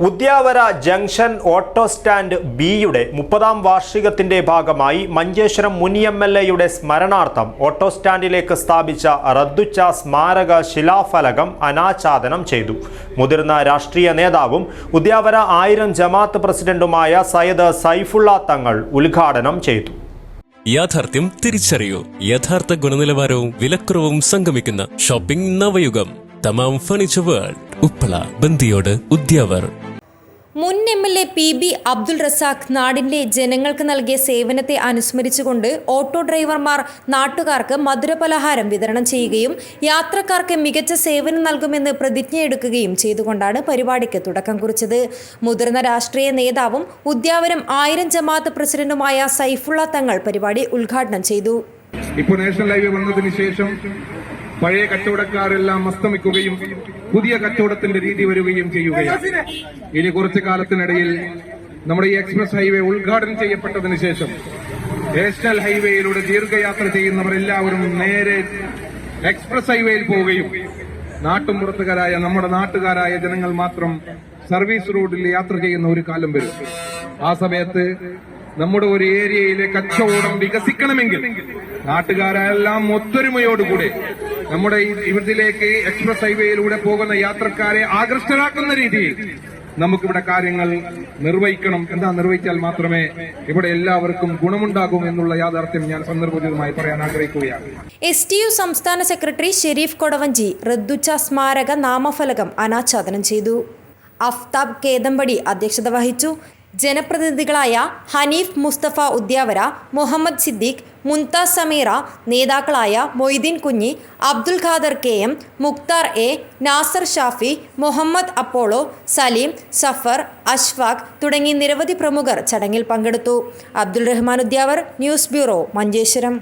Udyavara junction auto stand ബിയുടെ മുപ്പതാം വാർഷികത്തിന്റെ ഭാഗമായി മഞ്ചേശ്വരം മുൻ എം എൽ എയുടെ സ്മരണാർത്ഥം ഓട്ടോ സ്റ്റാൻഡിലേക്ക് സ്ഥാപിച്ച റദ്ദുച്ച സ്മാരക ശിലാഫലകം അനാച്ഛാദനം ചെയ്തു. മുതിർന്ന രാഷ്ട്രീയ നേതാവും ഉദ്യാവര ആയിരം ജമാഅത്ത് പ്രസിഡന്റുമായ സയ്യദ് സൈഫുള്ള തങ്ങൾ ഉദ്ഘാടനം ചെയ്തു. യാഥാർത്ഥ്യം തിരിച്ചറിയൂ. യഥാർത്ഥ ഗുണനിലവാരവും വിലക്കുറവും സംഗമിക്കുന്ന shopping Navayugam. Thamam furniture world. Uppala ബന്ദിയോട് Udyavar. മുൻ M L A P B Abdul Razak നാടിന്റെ ജനങ്ങൾക്ക് നൽകിയ സേവനത്തെ അനുസ്മരിച്ചുകൊണ്ട് ഓട്ടോ ഡ്രൈവർമാർ നാട്ടുകാർക്ക് മധുരപലഹാരം വിതരണം ചെയ്യുകയും യാത്രക്കാർക്ക് മികച്ച സേവനം നൽകുമെന്ന് പ്രതിജ്ഞയെടുക്കുകയും ചെയ്തുകൊണ്ടാണ് പരിപാടിക്ക് തുടക്കം കുറിച്ചത്. മുതിർന്ന രാഷ്ട്രീയ നേതാവും ഉദ്യാവരം ആയിരം ജമാഅത്ത് പ്രസിഡന്റുമായ സൈഫുള്ള തങ്ങൾ പരിപാടി ഉദ്ഘാടനം ചെയ്തു. ഇപ്പോൾ നാഷണൽ ഹൈവേ വന്നതിന് ശേഷം പഴയ കച്ചവടക്കാരെല്ലാം അസ്തമിക്കുകയും പുതിയ കച്ചവടത്തിന്റെ രീതി വരികയും ചെയ്യുകയാണ്. ഇനി കുറച്ചു കാലത്തിനിടയിൽ നമ്മുടെ ഈ എക്സ്പ്രസ് ഹൈവേ ഉദ്ഘാടനം ചെയ്യപ്പെട്ടതിന് ശേഷം നാഷണൽ ഹൈവേയിലൂടെ ദീർഘയാത്ര ചെയ്യുന്നവരെല്ലാവരും നേരെ എക്സ്പ്രസ് ഹൈവേയിൽ പോവുകയും നാട്ടുമ്പുറത്തുകാരായ നമ്മുടെ നാട്ടുകാരായ ജനങ്ങൾ മാത്രം സർവീസ് റോഡിൽ യാത്ര ചെയ്യുന്ന ഒരു കാലം വരും. ആ സമയത്ത് നമ്മുടെ ഒരു ഏരിയയിലെ കച്ചവടം വികസിക്കണമെങ്കിൽ നാട്ടുകാരെല്ലാം ഒത്തൊരുമയോടുകൂടെ നമ്മുടെ ഇവിടത്തിലേക്ക് എക്സ്പ്രസ് ഹൈവേയിലൂടെ പോകുന്ന യാത്രക്കാരെ ആകർഷ്ടരാക്കുന്ന രീതിയിൽ നമുക്കിവിടെ കാര്യങ്ങൾ നിർവഹിക്കണം. എന്താ നിർവഹിച്ചാൽ മാത്രമേ ഇവിടെ എല്ലാവർക്കും ഗുണമുണ്ടാകും എന്നുള്ള യാഥാർത്ഥ്യം ഞാൻ സന്ദർഭോചിതമായി പറയാൻ ആഗ്രഹിക്കുകയാണ്. എസ് ടി യു സംസ്ഥാന സെക്രട്ടറി ഷെരീഫ് കൊടവഞ്ചി റദ്ദുച്ച സ്മാരക നാമഫലകം അനാച്ഛാദനം ചെയ്തു. അഫ്താബ് കേദമ്പടി അധ്യക്ഷത വഹിച്ചു ജനപ്രതിനിധികളായ ഹനീഫ് മുസ്തഫ ഉദ്യാവര മുഹമ്മദ് സിദ്ദീഖ് മുൻതാസ് സമീറ നേതാക്കളായ Moideen Kunhi Abdul Khader K M Mukthar A Nasar Shafi Muhammad Apollo Saleem Safar Ashfaq തുടങ്ങി നിരവധി പ്രമുഖർ ചടങ്ങിൽ പങ്കെടുത്തു. Abdul Rahman Udyavar news bureau Manjeshwaram.